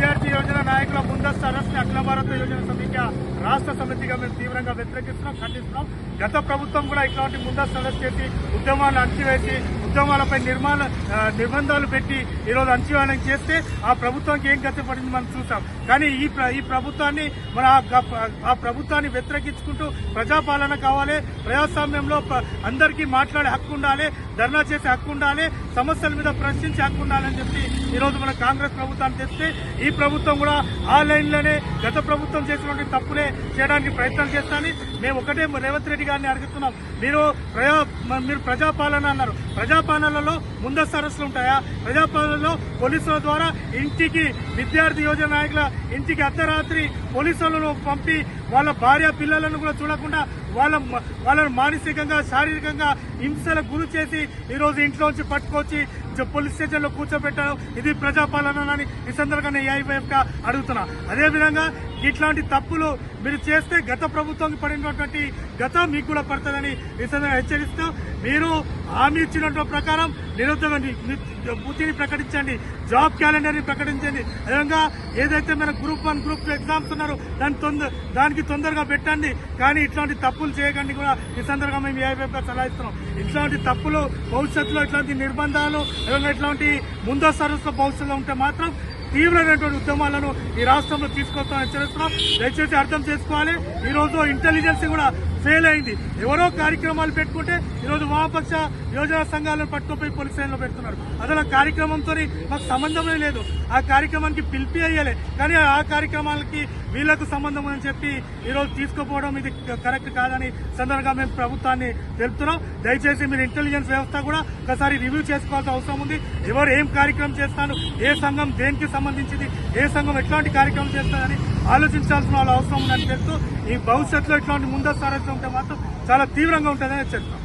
విద్యార్థి యోజన నాయకుల ముందస్తు అరెస్ట్ అఖిల భారత యోజన సమిఖ్య రాష్ట్ర సమితిగా మేము తీవ్రంగా వ్యతిరేకిస్తున్నాం ఖండిస్తున్నాం. గత ప్రభుత్వం కూడా ఇట్లాంటి ముందస్తు అరెస్ట్ చేసి ఉద్యమాన్ని అణచివేసి ఉద్యమాలపై నిర్మాణ నిబంధనలు నిర్బంధాలు పెట్టి ఈరోజు అణచివేయడం చేస్తే ఆ ప్రభుత్వానికి ఏం గతి పడింది మనం చూసాం. కానీ ఈ ఈ ప్రభుత్వాన్ని మన ఆ ప్రభుత్వాన్ని వ్యతిరేకించుకుంటూ ప్రజాపాలన కావాలి ప్రజాస్వామ్యంలో అందరికీ మాట్లాడే హక్కు ఉండాలి ధర్నా చేసే హక్కు ఉండాలి సమస్యల మీద ప్రశ్నించే హక్కు ఉండాలని చెప్పి ఈరోజు మన కాంగ్రెస్ ప్రభుత్వాన్ని తెస్తే ఈ ప్రభుత్వం కూడా ఆ లైన్లోనే గత ప్రభుత్వం చేసినటువంటి తప్పులే చేయడానికి ప్రయత్నం చేస్తానని మేము ఒకటే రేవంత్ రెడ్డి గారిని అడుగుతున్నాం. మీరు ప్రజా మీరు ప్రజాపాలన అన్నారు. ప్రజాపాలనలో ముందస్తు అరెస్టులు ఉంటాయా? ప్రజాపాలనలో పోలీసుల ద్వారా ఇంటికి విద్యార్థి యోజన నాయకుల ఇంటికి అర్ధరాత్రి పోలీసులను పంపి వాళ్ళ భార్య పిల్లలను కూడా చూడకుండా వాళ్ళ వాళ్ళను మానసికంగా శారీరకంగా హింసలకు గురి చేసి ఈరోజు ఇంట్లోంచి పట్టుకొచ్చి పోలీస్ స్టేషన్లో కూర్చోబెట్టడం ఇది ప్రజాపాలన అని ఈ సందర్భంగా ఏఐవైఎఫ్ అడుగుతున్నా. అదేవిధంగా ఇట్లాంటి తప్పులు మీరు చేస్తే గత ప్రభుత్వం పడినటువంటి గతం మీకు కూడా పడుతుందని ఈ సందర్భంగా హెచ్చరిస్తూ మీరు హామీ ఇచ్చినటువంటి ప్రకారం నిరుద్యోగ ని- వృత్తిని ప్రకటించండి జాబ్ క్యాలెండర్ని ప్రకటించండి. అదేవిధంగా ఏదైతే మన group one group two exams ఉన్నారో దాని తొందర దానికి తొందరగా పెట్టండి. కానీ ఇట్లాంటి తప్పులు చేయకండి కూడా ఈ సందర్భంగా మేము ఏఐవైఎఫ్గా సలహా ఇస్తున్నాం. ఇట్లాంటి తప్పులు భవిష్యత్తులో ఇట్లాంటి నిర్బంధాలు అదేవిధంగా ఇట్లాంటి ముందస్తు సరస్సు భవిష్యత్తులో ఉంటే మాత్రం తీవ్రమైనటువంటి ఉద్యమాలను ఈ రాష్ట్రంలో తీసుకొస్తామని హెచ్చరిస్తున్నాం దయచేసి అర్థం చేసుకోవాలి. ఈ ఇంటెలిజెన్స్ కూడా ఫెయిల్ అయింది. ఎవరో కార్యక్రమాలు పెట్టుకుంటే ఈరోజు వామపక్ష యోజన సంఘాలను పట్టుకుపోయి పోలీస్ స్టేషన్లో పెడుతున్నారు. అసలు ఆ కార్యక్రమంతో మాకు సంబంధమే లేదు. ఆ కార్యక్రమానికి పిలిపి అయ్యలే. కానీ ఆ కార్యక్రమాలకి వీళ్ళకు సంబంధం అని చెప్పి ఈరోజు తీసుకుపోవడం ఇది కరెక్ట్ కాదని సందర్భంగా మేము ప్రభుత్వాన్ని తెలుపుతున్నాం. దయచేసి మీరు ఇంటెలిజెన్స్ వ్యవస్థ కూడా ఒకసారి రివ్యూ చేసుకోవాల్సిన అవసరం ఉంది. ఎవరు ఏం కార్యక్రమం చేస్తాను ఏ సంఘం దేనికి సంబంధించింది ఏ సంఘం ఎట్లాంటి కార్యక్రమం చేస్తారని ఆలోచించాల్సిన వాళ్ళ అవసరం ఉందని తెలుస్తూ ఈ భవిష్యత్తులో ఇట్లాంటి ముందస్తు చేస్తూ ఉంటే మాత్రం చాలా తీవ్రంగా ఉంటుందని హెచ్చరిస్తాం